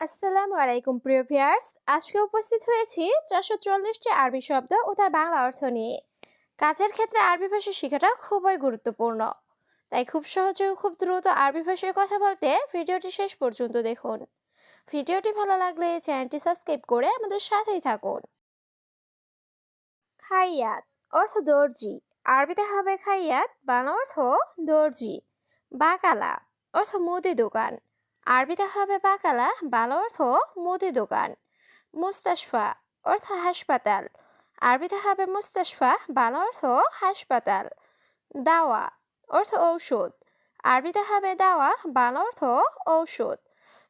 আসসালামু আলাইকুম, প্রিয় ভিউয়ার্স। আজকে উপস্থিত হয়েছি চারশো চল্লিশটি আরবি শব্দ ও তার বাংলা অর্থ নিয়ে। কাজের ক্ষেত্রে আরবি ভাষা শেখাটা খুবই গুরুত্বপূর্ণ। তাই খুব সহজে ও খুব দ্রুত আরবি ভাষায় কথা বলতে ভিডিওটি শেষ পর্যন্ত দেখুন। ভিডিওটি ভালো লাগলে চ্যানেলটি সাবস্ক্রাইব করে আমাদের সাথেই থাকুন। খাইয়াত অর্থ দর্জি। আরবিতে হবে খাইয়াত, বাংলা অর্থ দর্জি। বাকালা অর্থ মুদি দোকান। আরবিতে হবে বাকালা, বাংলা অর্থ মুদি দোকান, মুস্তাশফা অর্থ হাসপাতাল, আরবিতে হবে মুস্তাশফা, বাংলা অর্থ হাসপাতাল, দাওয়া অর্থ ঔষধ, আরবিতে হবে দাওয়া, বাংলা অর্থ ঔষধ,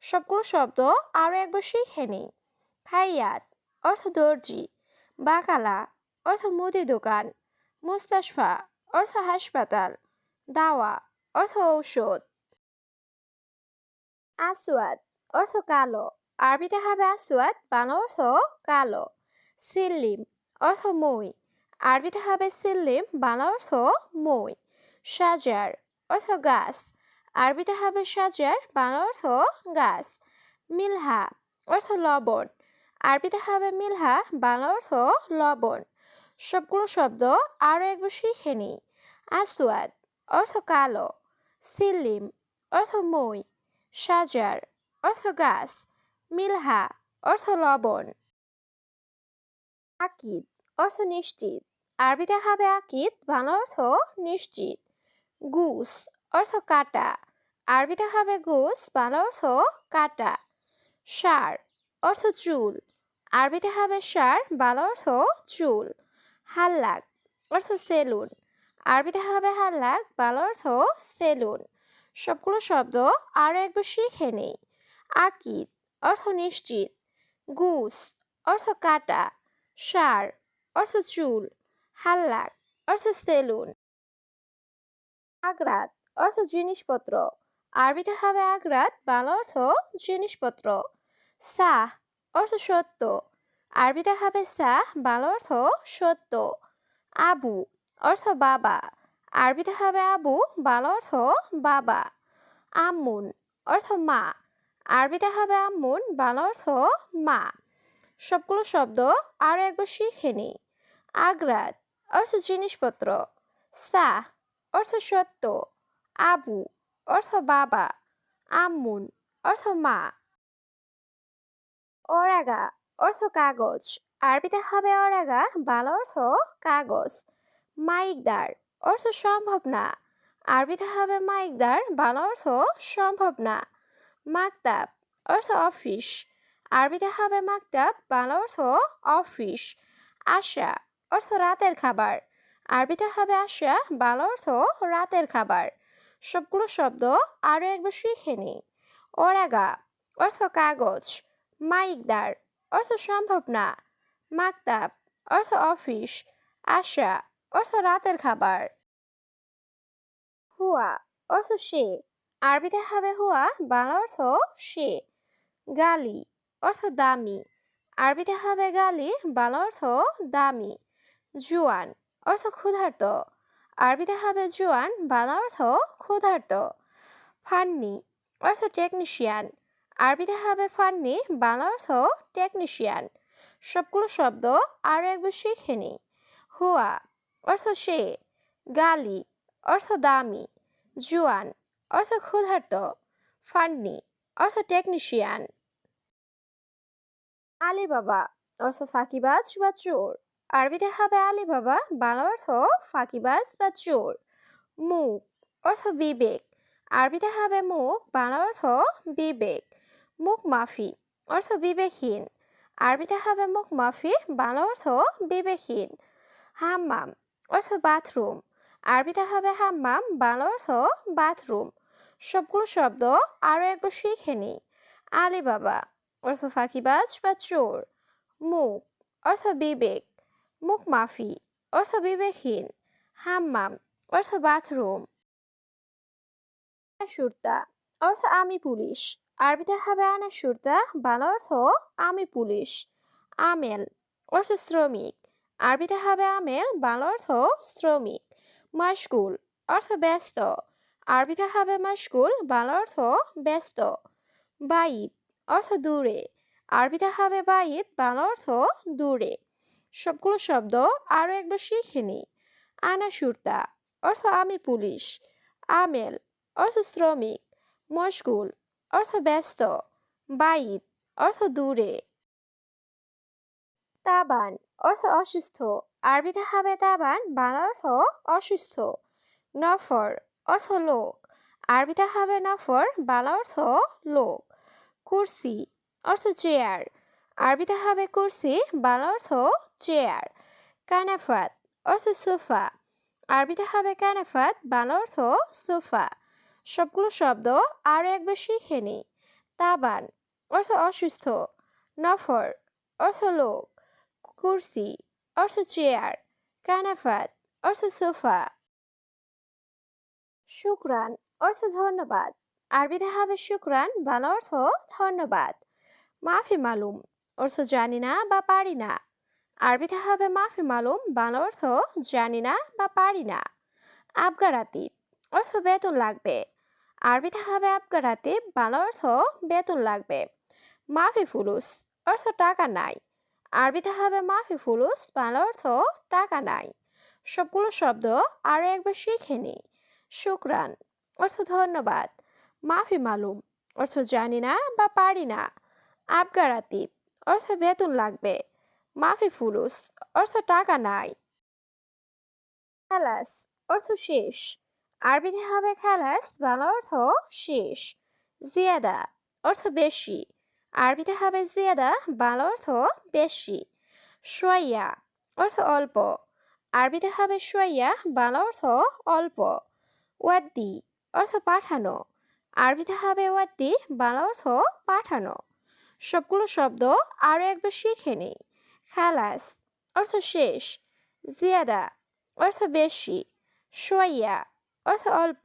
সবগুলো শব্দ আরও একবার শিখে নিই। খাইয়াত অর্থ দর্জি, বাকালা অর্থ মুদি দোকান, মুস্তাশফা অর্থ হাসপাতাল, দাওয়া অর্থ ঔষধ। আসওয়াদ অর্থ কালো। আরবিতে হবে আসওয়াদ বাংলা অর্থ কালো। সিল্লিম অর্থ মই আরবিতে হবে সিল্লিম বাংলা অর্থ মই সাজার অর্থ গাছ। আরবিতে হবে সাজার বাংলা অর্থ গাছ। মিলহা অর্থ লবণ। আরবিতে হবে মিলহা বাংলা অর্থ লবণ। সবগুলো শব্দ আরও একবার শিখে নিই আসওয়াদ অর্থ কালো। সিল্লিম অর্থ মই সাজার, অর্থ গাছ, মিলহা, অর্থ লবণ। আকিদ, অর্থ নিশ্চিত। আরবিতে হবে আকিদ, বাংলা অর্থ নিশ্চিত। গুস, অর্থ কাটা। আরবিতে হবে গুস, বাংলা অর্থ কাটা। সার, অর্থ চুল। আরবিতে হবে সার, বাংলা অর্থ চুল। হাল্লাক, অর্থ সেলুন। আরবিতে হবে হাল্লাক, বাংলা অর্থ সেলুন। সবগুলো শব্দ আরও একবার শিখে নেই আকিদ, অর্থ নিশ্চিত। গুস, অর্থ কাটা। সার, অর্থ চুল। হাল্লাক, অর্থ সেলুন। আগ্রাত, অর্থ জিনিসপত্র। আরবিতে হবে আগ্রাত, বাংলা অর্থ জিনিসপত্র। সাহ, অর্থ সত্য। আরবিতে হবে সাহ, বাংলা অর্থ সত্য। আবু, অর্থ বাবা। আরবিতে হবে আবু, বাংলা অর্থ বাবা। আম্মুন অর্থ মা। আরবিতে হবে আম্মুন বাংলা অর্থ মা। সবগুলো শব্দ আরও একবার শিখে নিই। আগ্রাত অর্থ জিনিসপত্র। সাহ অর্থ সত্য। আবু অর্থ বাবা। আম্মুন অর্থ মা। অরাগা অর্থ কাগজ। আরবিতে হবে অরাগা, বাংলা অর্থ কাগজ। মাইকদার অর্থ সম্ভব না। আরবিতে হবে মাইকদার, বাংলা অর্থ সম্ভব না। মাকতাব অর্থ অফিস আরবিতে হবে মাকতাব বাংলা অর্থ অফিস আশা অর্থ রাতের খাবার। আরবিতে হবে আশা, বাংলা অর্থ রাতের খাবার। সবগুলো শব্দ আরও একবার শিখে নিই ওরাগা অর্থ কাগজ। মাইকদার অর্থ সম্ভব না। মাকতাব অর্থ অফিস আশা অর্থ রাতের খাবার। হুয়া অর্থ সে। আরবিতে হবে হুয়া, বাংলা অর্থ সে। গালি অর্থ দামি। আরবিতে হবে গালি, বাংলা অর্থ দামি। জুয়ান অর্থ ক্ষুধার্ত। আরবিতে হবে জুয়ান, বাংলা অর্থ ক্ষুধার্ত। ফান্নি অর্থ টেকনিশিয়ান। আরবিতে হবে ফান্নি, বাংলা অর্থ টেকনিশিয়ান। সবগুলো শব্দ আরও একবার শিখে নিই হুয়া অর্থ সে। গালি অর্থ দামি, জুয়ান, অর্থ ক্ষুধার্ত ফান্নি অর্থ টেকনিশিয়ান। আলিবাবা, অর্থ ফাঁকিবাজ বা চোর। আরবিতে হবে আলিবাবা, বাংলা অর্থ ফাঁকিবাজ বা চোর। মুখ, অর্থ বিবেক। আরবিতে হবে মুখ, বাংলা অর্থ বিবেক। মুখ মাফি, অর্থ বিবেকহীন। আরবিতে হবে মুখ মাফি, বাংলা অর্থ বিবেকহীন। হাম্মাম, অর্থ বাথরুম। আরবিতে হবে হাম্মাম বাংলা অর্থ বাথরুম। সবগুলো শব্দ আরও একবার শিখে নিই। আলিবাবা, অর্থ ফাঁকিবাজ বা চোর। মুখ, অর্থ বিবেক। মুখ মাফি, অর্থ বিবেকহীন। হাম্মাম, অর্থ বাথরুম। সুরতা অর্থ আমি পুলিশ। আরবিতে হবে আনা সুরতা বাংলা অর্থ আমি পুলিশ। আমেল, অর্থ শ্রমিক। আরবিতে হবে আমেল বাংলা অর্থ শ্রমিক। মাসকুল অর্থ ব্যস্ত। আরবিতে হবে মাসকুল বাংলা অর্থ ব্যস্ত। বাইত অর্থ দূরে। আরবিতে হবে বাইত বাংলা অর্থ দূরে। সবগুলো শব্দ আরও একবার শিখে নিই। আনা সুরতা অর্থ আমি পুলিশ। আমেল, অর্থ শ্রমিক। মশগুল অর্থ ব্যস্ত। বাইত অর্থ দূরে। তাবান, অর্থ অসুস্থ। আরবিতে হবে তাবান বাংলা অর্থ অসুস্থ। নফর অর্থ লোক। আরবিতে হবে নফর, বাংলা অর্থ লোক। কুরসি অর্থ চেয়ার। আরবিতে হবে কুরসি, বাংলা অর্থ চেয়ার। কানাফাত অর্থ সোফা। আরবিতে হবে কানাফাত, বাংলা অর্থ সোফা। সবগুলো শব্দ আরও একবার শিখে নিই তাবান অর্থ অসুস্থ। নফর অর্থ লোক। কুরসি অর্থ চেয়ার কানাফাত অর্থ সোফা শুক্রান, অর্থ ধন্যবাদ। আরবিতে হবে শুক্রান, বাংলা অর্থ ধন্যবাদ। মাফি মালুম, অর্থ জানি না বা পারি না। আরবিতে হবে মাফি মালুম, বাংলা অর্থ জানি না বা পারি না। আবগারাতি অর্থ বেতন লাগবে। আরবিতে হবে আবগারাতি বাংলা অর্থ বেতন লাগবে। মাফি ফুলুস, অর্থ টাকা নাই। আরবিতে হবে মাফি ফুলুস বাংলা অর্থ টাকা নাই। সবগুলো শব্দ আরও একবার শিখে নিই শুক্রান, অর্থ ধন্যবাদ। মাফি মালুম, অর্থ জানি না বা পারি না। আবগার আবগারাতিব অর্থ বেতন লাগবে। মাফি ফুলুস অর্থ টাকা নাই। খালাস, অর্থ শেষ। আরবিতে হবে খালাস, বাংলা অর্থ শেষ। জিয়াদা, অর্থ বেশি। আরবিতে হবে জিয়াদা, বাংলা অর্থ বেশি। সোয়াইয়া, অর্থ অল্প। আরবিতে হবে সোয়াইয়া, বাংলা অর্থ অল্প। ওয়াদ্দি, অর্থ পাঠানো। আরবিতে হবে ওয়াদ্দি, বাংলা অর্থ পাঠানো। সবগুলো শব্দ আরও একবার শিখে নিই। খালাস, অর্থ শেষ। জিয়াদা, অর্থ বেশি। সোয়াইয়া, অর্থ অল্প।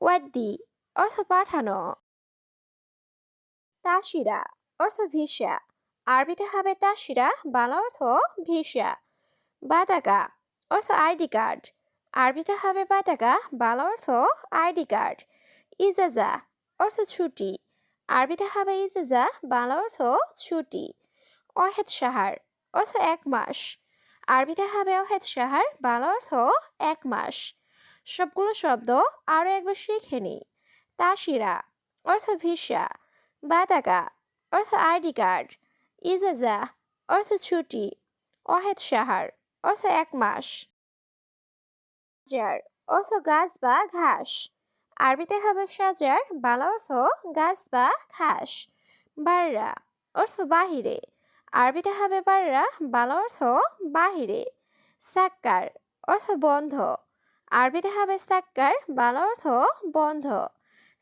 ওয়াদ্দি, অর্থ পাঠানো। তাসিরা অর্থ ভিসা। আরবিতে হবে তাসিরা, বাংলা অর্থ ভিসা। বাতাকা অর্থ আইডি কার্ড। আরবিতে হবে বাতাকা, বাংলা অর্থ আইডি কার্ড। ইজাজা অর্থ ছুটি। আরবিতে হবে ইজাজা, বাংলা অর্থ ছুটি। অহেদ সাহার অর্থ এক মাস। আরবিতে হবে অহেদ সাহার বাংলা অর্থ এক মাস। সবগুলো শব্দ আরও একবার শিখে নিই তাসিরা অর্থ ভিসা। বাতাকা অর্থ আইডি কার্ড, ইজাজা, অর্থ ছুটি অহেদ সাহার, অর্থ এক মাস। জার অর্থ গাছ বা ঘাস। আরবিতে হবে সাজার, বাংলা অর্থ গাছ বা ঘাস। বাররা, অর্থ বাহিরে। আরবিতে হবে বাররা, বাংলা অর্থ বাহিরে। সাক্কার, অর্থ বন্ধ। আরবিতে হবে সাক্কার, বাংলা অর্থ বন্ধ।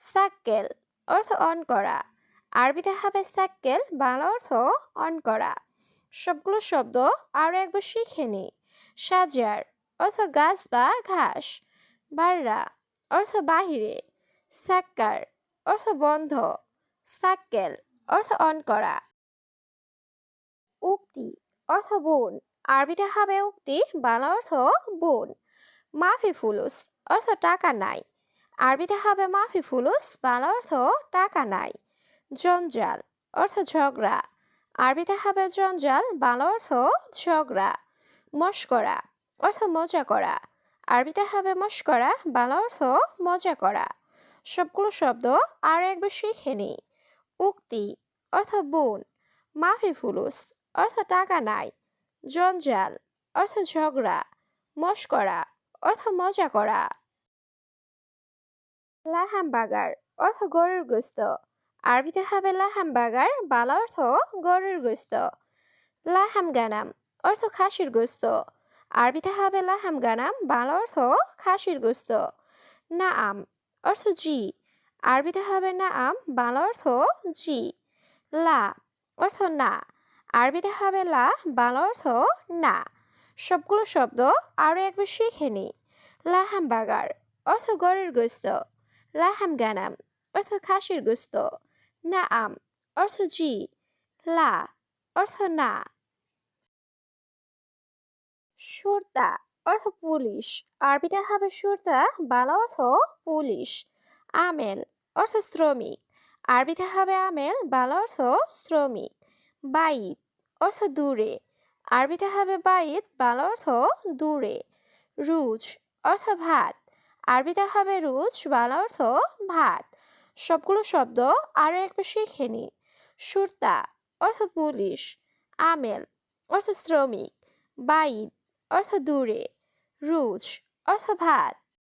সাক্কেল, অর্থ অন করা। আরবিতে হবে সাক্কেল, বাংলা অর্থ অন করা। সবগুলো শব্দ আরও একবার শিখে নিই। সাজার, অর্থ গাছ বা ঘাস। বাররা, অর্থ বাহিরে। সাক্কার, অর্থ বন্ধ। সাক্কেল, অর্থ অন করা। উক্তি, অর্থ বোন। আরবিতে হবে উক্তি, বাংলা অর্থ বোন। মাফি ফুলুস, অর্থ টাকা নাই। আরবিতে হবে মাফি ফুলুস, বাংলা অর্থ টাকা নাই। জঞ্জাল, অর্থ ঝগড়া। আরবিতে হবে জঞ্জাল, বাংলা অর্থ ঝগড়া। মস্করা, অর্থ মজা করা। আরবিতে হবে মস্করা, বাংলা অর্থ মজা করা। সবগুলো শব্দ আর একবার শিখে নিই উক্তি, অর্থ বোন। মাফি ফুলুস, অর্থ টাকা নাই। জঞ্জাল, অর্থ ঝগড়া। মস্করা, অর্থ মজা করা। লাহাম বাগার অর্থ গরুর গোস্ত। আরবিতে হবে লাহাম বাগার বালা অর্থ গরুর গোস্ত। লাহাম গানাম অর্থ খাসির গোস্ত। আরবিতে হবে লাহাম গানাম বাংলা অর্থ খাসির গোস্ত। না আম অর্থ জি। আরবিতে হবে না আম বাংলা অর্থ জি। লা অর্থ না। আরবিতে হবে লা, বাংলা অর্থ না। সবগুলো শব্দ আরও একবার শিখে নিই লাহাম বাগার অর্থ গরের গোস্ত। লাহাম গানাম অর্থ খাসির গোস্ত। না আম অর্থ জি লা অর্থ না সুরতা অর্থ পুলিশ আরবিতে হবে সুরতা বাংলা অর্থ পুলিশ আমেল অর্থ শ্রমিক আরবিতে হবে আমেল বাংলা অর্থ শ্রমিক বাইত অর্থ দূরে আরবিতে হবে বাইত বাংলা অর্থ দূরে রুজ অর্থ ভাত আরবিতে হবে রুজ বাংলা অর্থ ভাত সবগুলো শব্দ আরও একবার শিখে নি সুরতা, অর্থ পুলিশ। আমেল, অর্থ শ্রমিক। বাইদ অর্থ দূরে। রুজ, অর্থ ভাত।